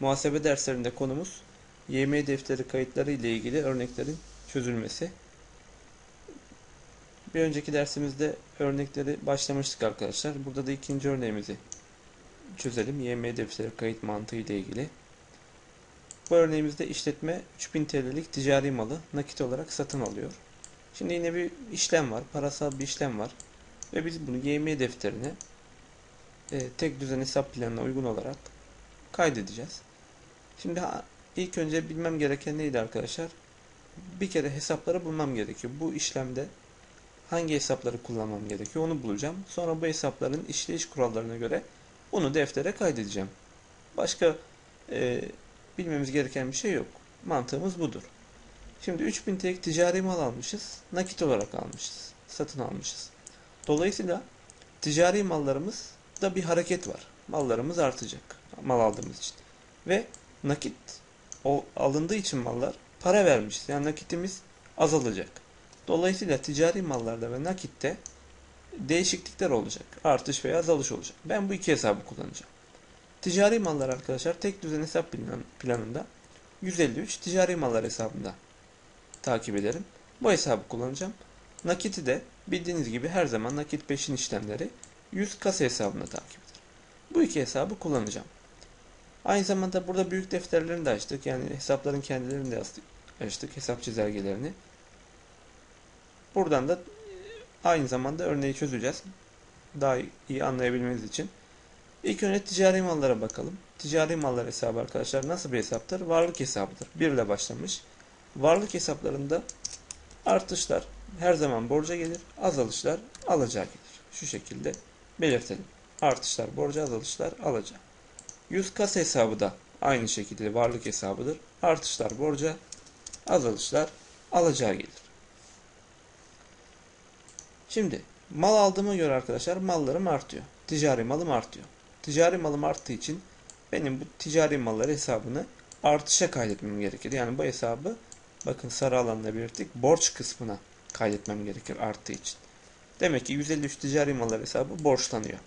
Muhasebe derslerinde konumuz YM defteri kayıtları ile ilgili örneklerin çözülmesi. Bir önceki dersimizde örnekleri başlamıştık arkadaşlar. Burada da ikinci örneğimizi çözelim. YM defteri kayıt mantığı ile ilgili. Bu örneğimizde işletme 3000 TL'lik ticari malı nakit olarak satın alıyor. Şimdi yine bir işlem var. Parasal bir işlem var. Ve biz bunu YM defterine e, tek düzen hesap planına uygun olarak kaydedeceğiz. Şimdi ilk önce bilmem gereken neydi arkadaşlar? Bir kere hesapları bulmam gerekiyor. Bu işlemde hangi hesapları kullanmam gerekiyor onu bulacağım. Sonra bu hesapların işleyiş kurallarına göre onu deftere kaydedeceğim. Başka e, bilmemiz gereken bir şey yok. Mantığımız budur. Şimdi 3000 TL'lik ticari mal almışız. Nakit olarak almışız. Satın almışız. Dolayısıyla ticari mallarımız da bir hareket var. Mallarımız artacak. Mal aldığımız için. Ve nakit o alındığı için mallar para vermişiz. Yani nakitimiz azalacak. Dolayısıyla ticari mallarda ve nakitte değişiklikler olacak. Artış veya azalış olacak. Ben bu iki hesabı kullanacağım. Ticari mallar arkadaşlar tek düzen hesap plan- planında 153 ticari mallar hesabında takip ederim. Bu hesabı kullanacağım. Nakiti de bildiğiniz gibi her zaman nakit peşin işlemleri 100 kasa hesabına takip eder. Bu iki hesabı kullanacağım. Aynı zamanda burada büyük defterlerini de açtık. Yani hesapların kendilerini de açtık. Hesap çizelgelerini. Buradan da aynı zamanda örneği çözeceğiz. Daha iyi anlayabilmeniz için. İlk önce ticari mallara bakalım. Ticari mallar hesabı arkadaşlar nasıl bir hesaptır? Varlık hesabıdır. 1 ile başlamış. Varlık hesaplarında artışlar her zaman borca gelir, azalışlar alacağı gelir. Şu şekilde belirtelim. Artışlar borca, azalışlar alacağı. 100 kasa hesabı da aynı şekilde varlık hesabıdır. Artışlar borca, azalışlar alacağı gelir. Şimdi mal aldığıma göre arkadaşlar mallarım artıyor. Ticari malım artıyor. Ticari malım arttığı için benim bu ticari mallar hesabını artışa kaydetmem gerekir. Yani bu hesabı bakın sarı alanla belirttik borç kısmına kaydetmem gerekir arttığı için. Demek ki 153 ticari mallar hesabı borçlanıyor.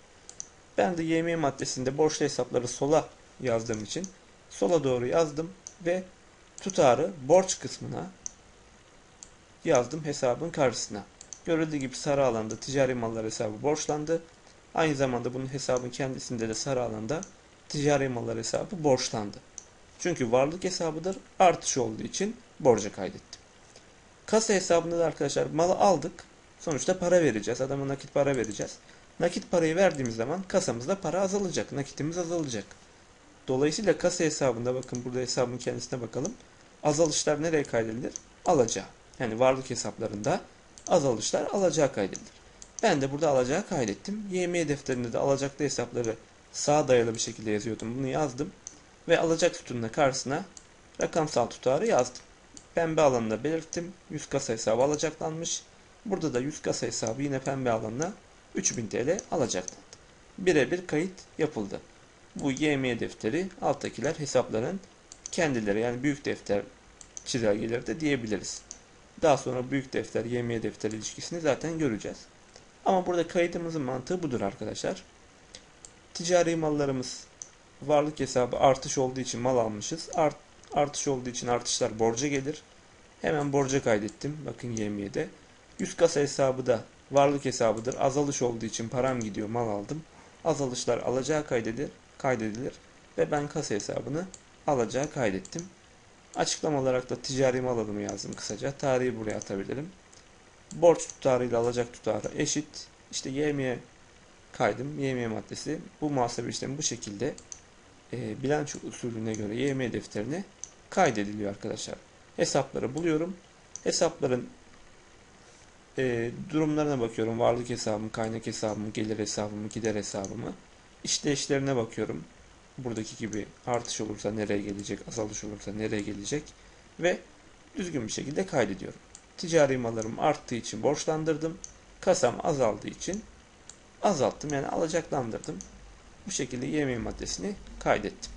Ben de YM maddesinde borçlu hesapları sola yazdığım için sola doğru yazdım ve tutarı borç kısmına yazdım hesabın karşısına. Görüldüğü gibi sarı alanda ticari mallar hesabı borçlandı. Aynı zamanda bunun hesabın kendisinde de sarı alanda ticari mallar hesabı borçlandı. Çünkü varlık hesabıdır. Artış olduğu için borca kaydettim. Kasa hesabında da arkadaşlar malı aldık. Sonuçta para vereceğiz. Adama nakit para vereceğiz. Nakit parayı verdiğimiz zaman kasamızda para azalacak. Nakitimiz azalacak. Dolayısıyla kasa hesabında bakın burada hesabın kendisine bakalım. Azalışlar nereye kaydedilir? Alacağı. Yani varlık hesaplarında azalışlar alacağı kaydedilir. Ben de burada alacağı kaydettim. YM defterinde de alacaklı hesapları sağa dayalı bir şekilde yazıyordum. Bunu yazdım. Ve alacak sütununa karşısına rakamsal tutarı yazdım. Pembe alanında belirttim. 100 kasa hesabı alacaklanmış. Burada da 100 kasa hesabı yine pembe alanına 3000 TL alacaklandı. Birebir kayıt yapıldı. Bu YM defteri alttakiler hesapların kendileri yani büyük defter çizelgeleri de diyebiliriz. Daha sonra büyük defter YM defter ilişkisini zaten göreceğiz. Ama burada kaydımızın mantığı budur arkadaşlar. Ticari mallarımız varlık hesabı artış olduğu için mal almışız. Art, artış olduğu için artışlar borca gelir. Hemen borca kaydettim. Bakın YM'de. 100 kasa hesabı da varlık hesabıdır. Azalış olduğu için param gidiyor mal aldım. Azalışlar alacağı kaydedilir, kaydedilir ve ben kasa hesabını alacağı kaydettim. Açıklama olarak da ticari mal alımı yazdım kısaca. Tarihi buraya atabilirim. Borç tutarı ile alacak tutarı eşit. İşte YM kaydım. YM maddesi. Bu muhasebe işlemi bu şekilde e, bilanço usulüne göre YM defterine kaydediliyor arkadaşlar. Hesapları buluyorum. Hesapların e, durumlarına bakıyorum. Varlık hesabımı, kaynak hesabımı, gelir hesabımı, gider hesabımı. İşleyişlerine bakıyorum. Buradaki gibi artış olursa nereye gelecek, azalış olursa nereye gelecek ve düzgün bir şekilde kaydediyorum. Ticari mallarım arttığı için borçlandırdım. Kasam azaldığı için azalttım yani alacaklandırdım. Bu şekilde YM maddesini kaydettim.